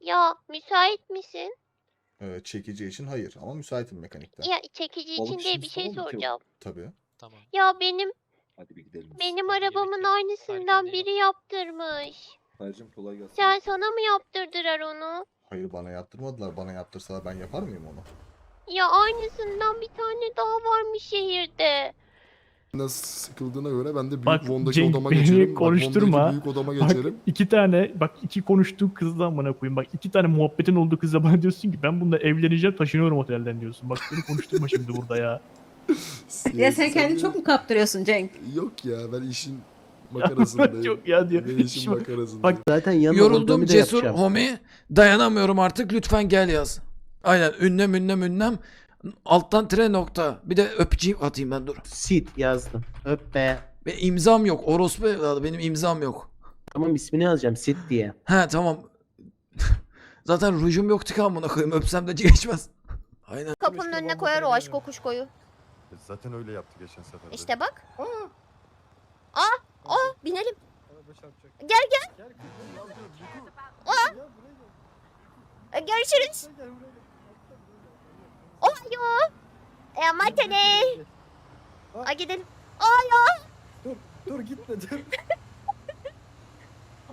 Ya müsait misin? Ee, çekici için hayır ama müsaitim mekanikte. Ya çekici için Balık değil bir şey tamam mı ki? soracağım. Tabii. Tamam. Ya benim Hadi bir gidelim. benim Hadi arabamın yemek yiyelim. aynısından Farkındayım. biri yaptırmış. Hayırcığım kolay gelsin. Sen sana mı yaptırdılar onu? Hayır bana yaptırmadılar. Bana yaptırsalar ben yapar mıyım onu? Ya aynısından bir tane daha varmış şehirde. Nasıl sıkıldığına göre ben de büyük Bak, Von'daki Cenk, odama beni geçerim. Bak, konuşturma. Von'daki büyük odama Bak geçerim. iki tane bak iki konuştuğu kızla amına koyayım. Bak iki tane muhabbetin olduğu kızla bana diyorsun ki ben bununla evleneceğim taşınıyorum otelden diyorsun. Bak beni konuşturma şimdi burada ya. Ya sen kendini çok mu kaptırıyorsun Cenk? Yok ya ben işin makarasındayım. Çok ya diyor. Ben işin İşim- makarasındayım. Bak Zaten yanına Yoruldum cesur homi. Dayanamıyorum artık lütfen gel yaz. Aynen ünlem ünlem ünlem. Alttan tire nokta. Bir de öpücüğüm atayım ben dur. Sit yazdım. Öp be. Ve imzam yok. Orospu evladı benim imzam yok. Tamam ismini yazacağım Sit diye. He tamam. Zaten rujum yoktu ki amına koyayım. Öpsem de geçmez. Aynen. Kapının önüne koyar o aşk kokuşkoyu. Zaten öyle yaptı geçen sefer. İşte bak. Aa, aa binelim. Gel gel. Aa. E, Görüşürüz. E matene. Aa gidelim. Aa ya. Dur dur gitme dur.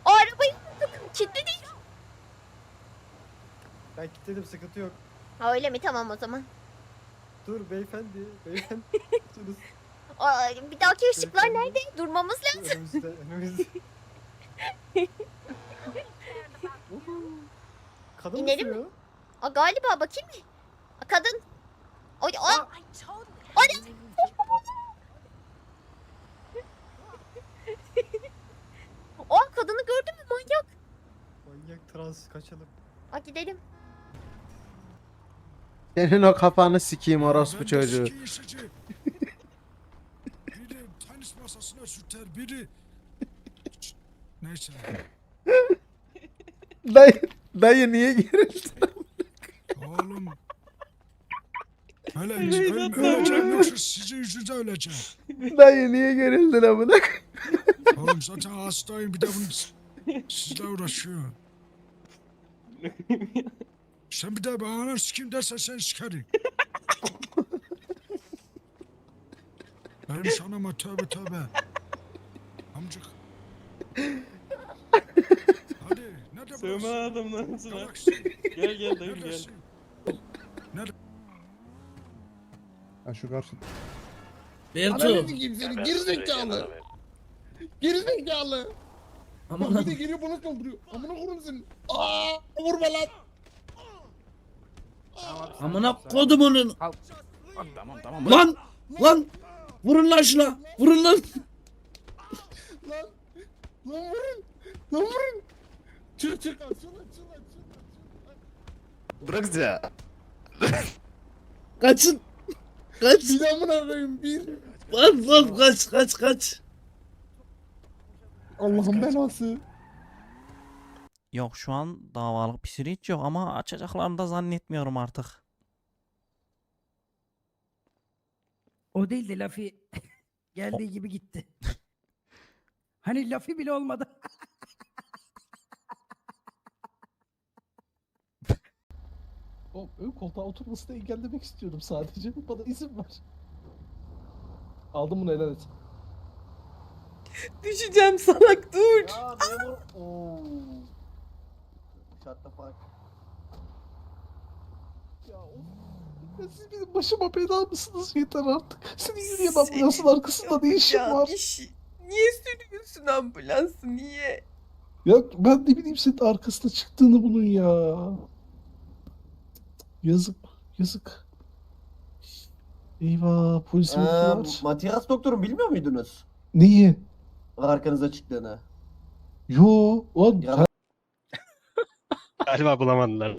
O arabayı unuttuk. Kilitli değil. Ben kilitledim sıkıntı yok. Ha öyle mi? Tamam o zaman. Dur beyefendi. Beyefendi. Durun. Aa, bir dahaki ışıklar nerede? Durmamız lazım. Önümüzde önümüzde. Kadın İnelim sürüyor? Aa, galiba bakayım mı? Aa, kadın. Kaçalım. Aa gidelim. Senin o kafanı sikeyim orospu çocuğu. biri tenis masasına sürter biri. Neyse. Dayı, dayı niye gerildin? Oğlum. Öyle ölüm, öleceğim yoksa sizin yüzünüzden öleceğim. Dayı niye gerildin amına? Oğlum zaten hastayım bir de bunu sizle uğraşıyor. Sen bir de bana sikim dersen sen sikerim. Benim şanıma tövbe tövbe. Amcık. Hadi nerede burası? Sığmadım lan sana. Galaksi. Gel gel dayım gel. Neredesin? Ha şu karşı. Bertu. Gerizekalı. Gerizekalı. Ama bir de geliyor bana saldırıyor. Amına koyayım seni. Aa, vurma lan. Amına kodumunun. Tamam tamam. Lan! Lan! Vurun lan şuna! Vurun lan! lan! Lan vurun! Lan vurun! Çık çık at şuna şuna şuna Bırak ya. Kaçın! Kaç! Bir amına koyayım bir! Lan lan kaç kaç kaç! Allah'ın belası! Yok şu an davalık bir süreç yok ama açacaklarını da zannetmiyorum artık. O değil de lafı geldiği gibi gitti. Hani lafı bile olmadı. O ön koltuğa oturmasını engellemek istiyorum sadece. Bana izin ver. Aldım bunu helal et. Düşeceğim salak dur. Ya memur... Oo. Shut the fuck. Ya, of. Ya siz benim başıma bela mısınız yeter artık. Senin yürüyen ambulansın arkasında ne işin var? Niye sürüyorsun ambulansı niye? Ya ben ne bileyim senin arkasında çıktığını bunun ya. Yazık, yazık. Eyvah polis var. Matias doktorum bilmiyor muydunuz? Neyi? Arkanıza çıktığını. Yo, lan Ya- Galiba bulamadılar.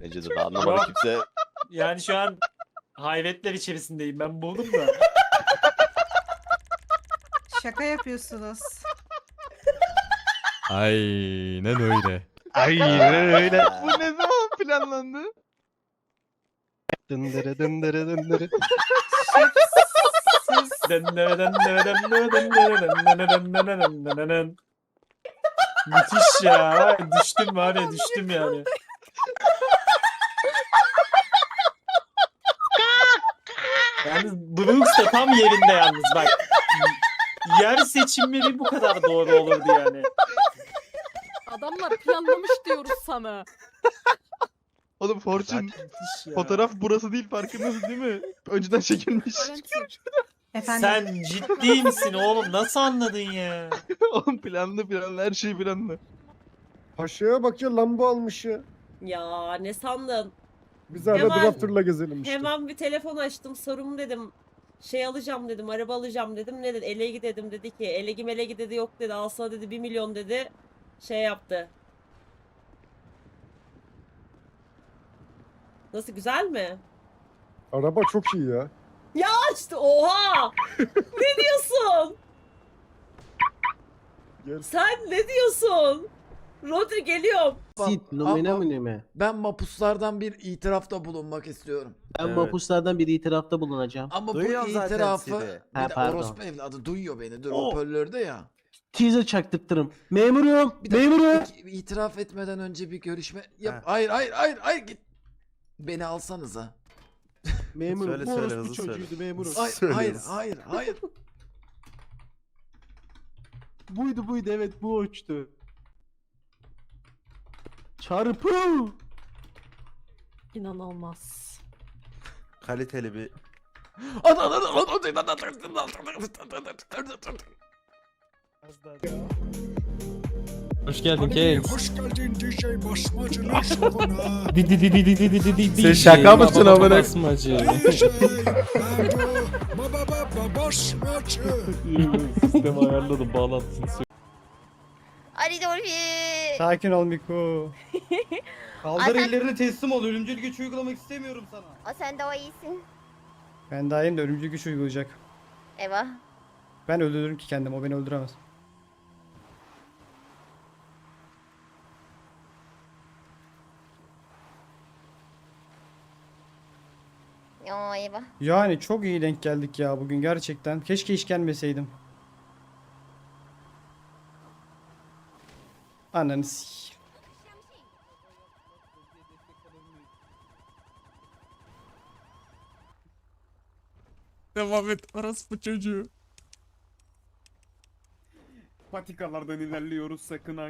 Bence de anlamadı kimse. Yani şu an hayretler içerisindeyim. Ben buldum da. Şaka yapıyorsunuz. Aynen öyle. Aynen öyle. Bu ne zaman planlandı? Dındırı dındırı dındırı. Dındırı dındırı dındırı dındırı dındırı dındırı dındırı dındırı. Müthiş ya. Düştüm var ya düştüm yani. Yalnız Brooks da tam yerinde yalnız bak. Yer seçimleri bu kadar doğru olurdu yani. Adamlar planlamış diyoruz sana. Oğlum Fortune Müthiş ya. fotoğraf burası değil farkındasın değil mi? Önceden çekilmiş. Sen ciddi misin oğlum? Nasıl anladın ya? Oğlum planlı planlı her şey planlı. Paşa'ya bak ya lamba almış ya. Ya ne sandın? Biz hala Hemen- Drafter'la gezelim Hemen bir telefon açtım sorum dedim. Şey alacağım dedim araba alacağım dedim. Ne dedi? Elegi dedim dedi ki. Elegi melegi dedi yok dedi. Alsana dedi 1 milyon dedi. Şey yaptı. Nasıl güzel mi? Araba çok iyi ya. Ya işte oha! ne diyorsun? Gel. Sen ne diyorsun? Rodri geliyorum. Sit, nomine Ben mapuslardan bir itirafta bulunmak istiyorum. Ben mapuslardan bir itirafta bulunacağım. Ama Duyuyorum bu zaten itirafı bir Ha, de pardon. orospu evladı duyuyor beni. Dur Oh. hoparlörde ya. Teaser çaktırtırım. Memurum, Bir dakika, bir itiraf etmeden önce bir görüşme yap. Ha. Hayır hayır hayır hayır git. Beni alsanıza. Memurum. Söyle, bu söyle, orospu hızlı söyle. çocuğuydu memurum. Hayır hayır hayır hayır. Buydu buydu evet bu uçtu. Çarpı. İnanılmaz. Kaliteli bir Hoş geldin Genç. Hoş geldin DJ basmacılar şovuna. Sen şaka mısın amına? Basmacı. DJ Erdo. Baba baba basmacı. Sistemi ayarladım bağlantısını Ali Dorfi. Sakin ol Miku. Kaldır Ay, sen- ellerini teslim ol. Ölümcül güç uygulamak istemiyorum sana. O sen de o iyisin. Ben daha yeni de ölümcül güç uygulayacak. Eyvah. Ben öldürürüm ki kendim. O beni öldüremez. Ya eyvah. Yani çok iyi denk geldik ya bugün gerçekten. Keşke hiç gelmeseydim. Ananı Devam et orospu çocuğu. Patikalardan ilerliyoruz sakın ha.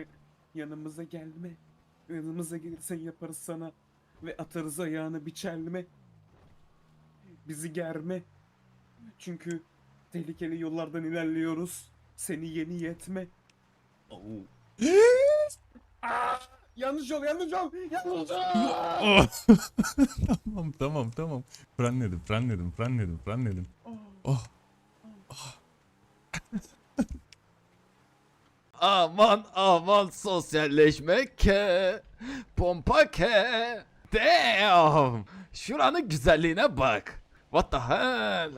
Yanımıza gelme. Yanımıza gelirsen yaparız sana. Ve atarız ayağını biçerme. Bizi germe. Çünkü tehlikeli yollardan ilerliyoruz. Seni yeni yetme. yanlış yol, yanlış yol, yanlış yol. tamam tamam tamam. Frenledim frenledim frenledim frenledim. Oh. Aman aman sosyalleşmek ke. Pompa ke. Damn. Şuranın güzelliğine bak. What the hell?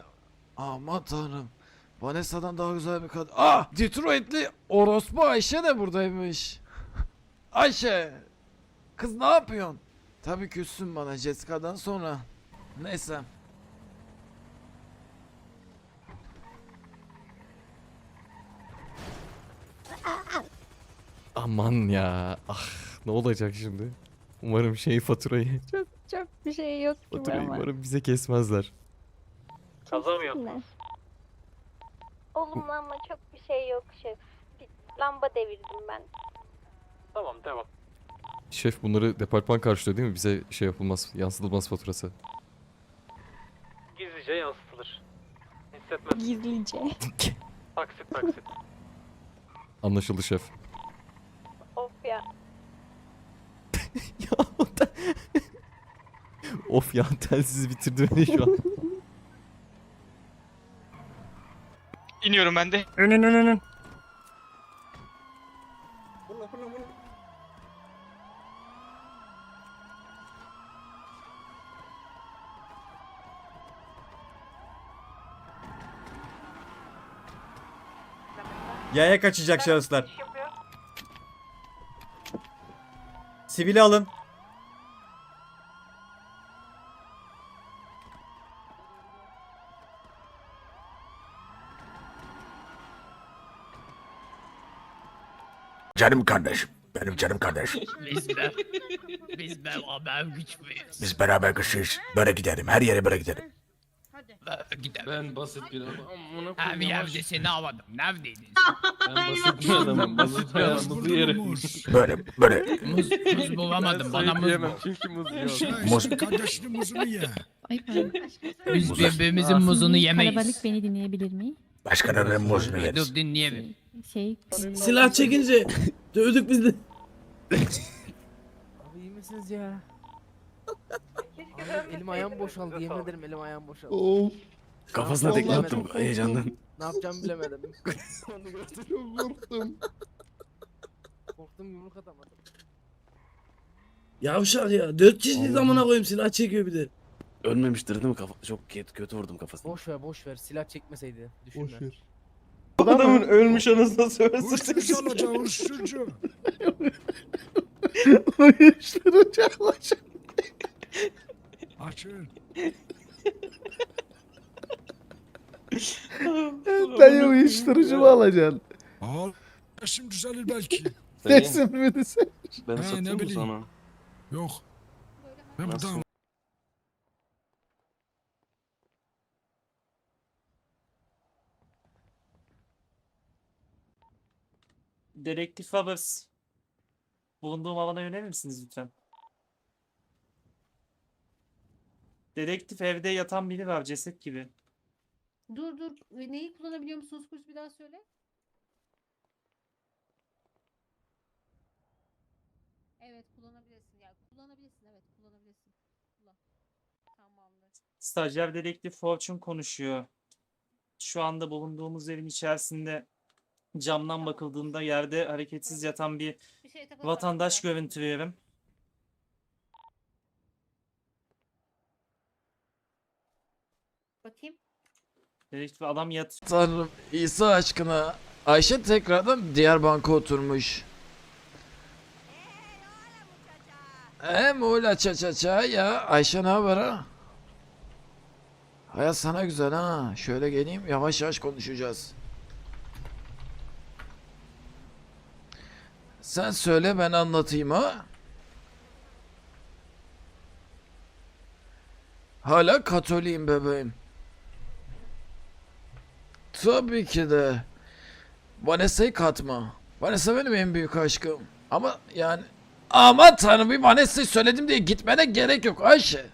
Aman tanrım. Vanessa'dan daha güzel bir kadın. Ah! Detroitli orospu Ayşe de buradaymış. Ayşe! Kız ne yapıyorsun? Tabii küssün bana Jessica'dan sonra. Neyse. Aman ya. Ah ne olacak şimdi? Umarım şey faturayı Çok bir şey yok gibi faturayı ama. umarım bize kesmezler. Kaza mı Oğlum ama çok bir şey yok şef. Bir lamba devirdim ben. Tamam tamam. Şef bunları departman karşılıyor değil mi? Bize şey yapılmaz, yansıtılmaz faturası. Gizlice yansıtılır. Hissetmez. Gizlice. Taksit taksit. Anlaşıldı şef. Of ya. ya. of ya telsiz bitirdi beni şu an. İniyorum ben de. Önün önün önün. Yaya kaçacak şahıslar. Sivili alın. Canım kardeşim. Benim canım kardeşim. Biz de. Biz beraber güçlüyüz. Biz beraber kışıyız. Böyle gidelim. Her yere böyle gidelim. Gidelim. Ben basit bir adamım. Ha bir yerde seni almadım. Neredeydin? Ben basit bir adamım. Basit ayağımızı yerim. Böyle böyle. Muz, muz bulamadım. Bana muz bul. çünkü muz yok. Muz. Kardeşinin muzunu ye. Ay pardon. Biz birbirimizin muzunu yemeyiz. Kalabalık beni dinleyebilir mi? Başkalarının muzunu yeriz. Dur dinleyelim. Şey, Silah çekince dövdük biz de. İyi misiniz ya? Abi elim ayağım boşaldı. Yemin ederim elim ayağım boşaldı. Of. Kafasına tekme attım heyecandan. Ne yapacağımı bilemedim. Çok korktum. Korktum yumruk atamadım. Yavşak ya. Dört kişi zamana koyayım silah çekiyor bir de. Ölmemiştir değil mi kafa? Çok kötü, kötü vurdum kafasına. Boş ver boş ver. Silah çekmeseydi. Düşünme. Boş ver. Adamın ölmüş anasını söylesin. Uyuşturucu alacak. Açın. Dayı uyuşturucu mu alacaksın? Al. Şimdi düzelir belki. Dersin mi de sen? Ben satayım mı sana? Yok. Ben buradan Dedektif Roberts. Bulunduğum alana yönelir misiniz lütfen? Dedektif evde yatan biri var ceset gibi. Dur dur. Neyi kullanabiliyor musunuz? Kurs bir daha söyle. Evet kullanabilirsin. Ya kullanabilirsin. Evet kullanabilirsin. Kullan. Tamamdır. Stajyer dedektif Fortune konuşuyor. Şu anda bulunduğumuz evin içerisinde camdan bakıldığında yerde hareketsiz yatan bir şey vatandaş görüntülüyorum. Bakayım. Dedektif adam yat Tanrım İsa aşkına. Ayşe tekrardan diğer banka oturmuş. Hem öyle ça ça ça ya. Ayşe ne haber ha? Hayat sana güzel ha. Şöyle geleyim yavaş yavaş konuşacağız. Sen söyle ben anlatayım ha. Hala Katoliyim bebeğim. Tabii ki de. Vanessa'yı katma. Vanessa benim en büyük aşkım. Ama yani... Aman tanrım bir Vanessa'yı söyledim diye gitmene gerek yok Ayşe.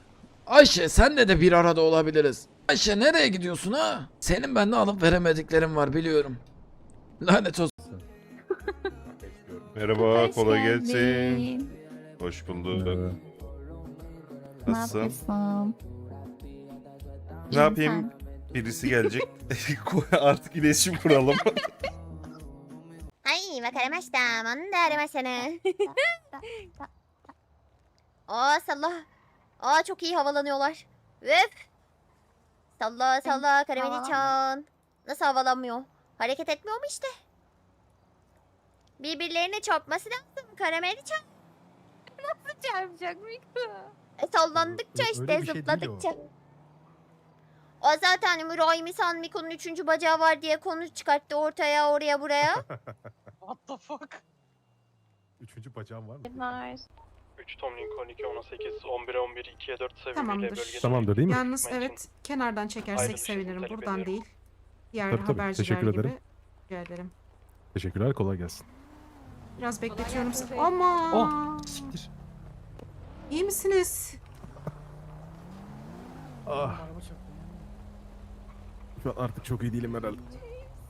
Ayşe senle de bir arada olabiliriz. Ayşe nereye gidiyorsun ha? Senin bende alıp veremediklerin var biliyorum. Lanet olsun. Merhaba, kolay gelsin. Hoş bulduk. Ne Nasılsın? yapıyorsun? Ne İyiyim yapayım? Birisi gelecek. Artık iletişim kuralım. はい、わかりました。問題ありましたね。Aa salla. Aa çok iyi havalanıyorlar. Üf. Salla salla karameli çan. Nasıl havalanmıyor? Hareket etmiyor mu işte? Birbirlerine çarpması lazım karameli çan. Nasıl çarpacak Mikro? E, sallandıkça işte zıpladıkça. O zaten müraimi san Miko'nun üçüncü bacağı var diye konu çıkarttı ortaya oraya buraya. What the fuck? Üçüncü bacağım var mı? Var. 3 Tomlin 12 18 11 11 2'ye 4 sebebiyle Tamamdır. bölgede Tamamdır değil mi? Yalnız evet kenardan çekersek bir şey sevinirim. talep Buradan ediyorum. değil. Diğer Tabii, tabii. haberciler Teşekkür gibi. ederim. Rica ederim. Teşekkürler kolay gelsin. Biraz bekletiyorum. sizi. Ama Oh, siktir. iyi misiniz? Ah, şu an artık çok iyi değilim herhalde.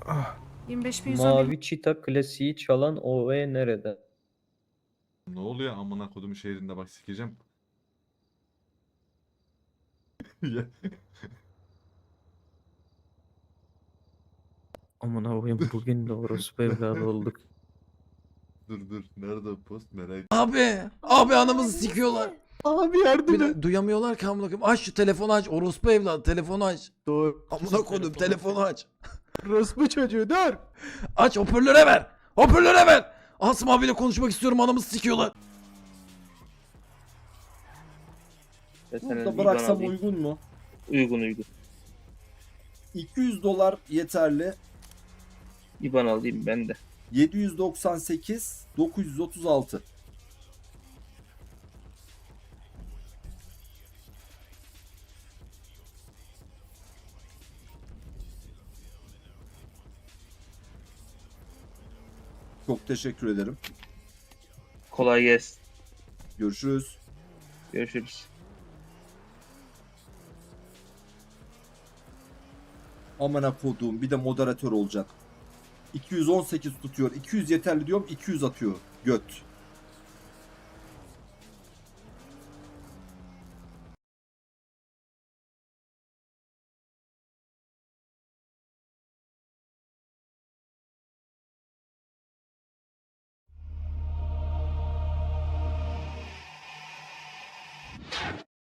Ah, 25 bin 111 çita klasiği çalan OV nerede? ne oluyor amına kodum şehrinde bak sikeceğim. Aman koyayım bugün de orospu evladı olduk. dur dur. Nerede o post merak Abi, abi anamızı sikiyorlar. Abi yardım Bir et. de duyamıyorlar ki amına koyayım. Aç şu telefonu aç. Orospu evladı telefonu aç. Doğru. Amına koydum telefonu aç. Rospu çocuğu dur. Aç hoparlöre ver. Hoparlöre ver. Asım abiyle konuşmak istiyorum anamızı sikiyorlar. Burada bıraksam uygun mu? Uygun uygun. 200 dolar yeterli. İban alayım ben de. 798 936. Çok teşekkür ederim. Kolay gelsin. Görüşürüz. Görüşürüz. Amına koduğum bir de moderatör olacak. 218 tutuyor. 200 yeterli diyorum 200 atıyor. Göt.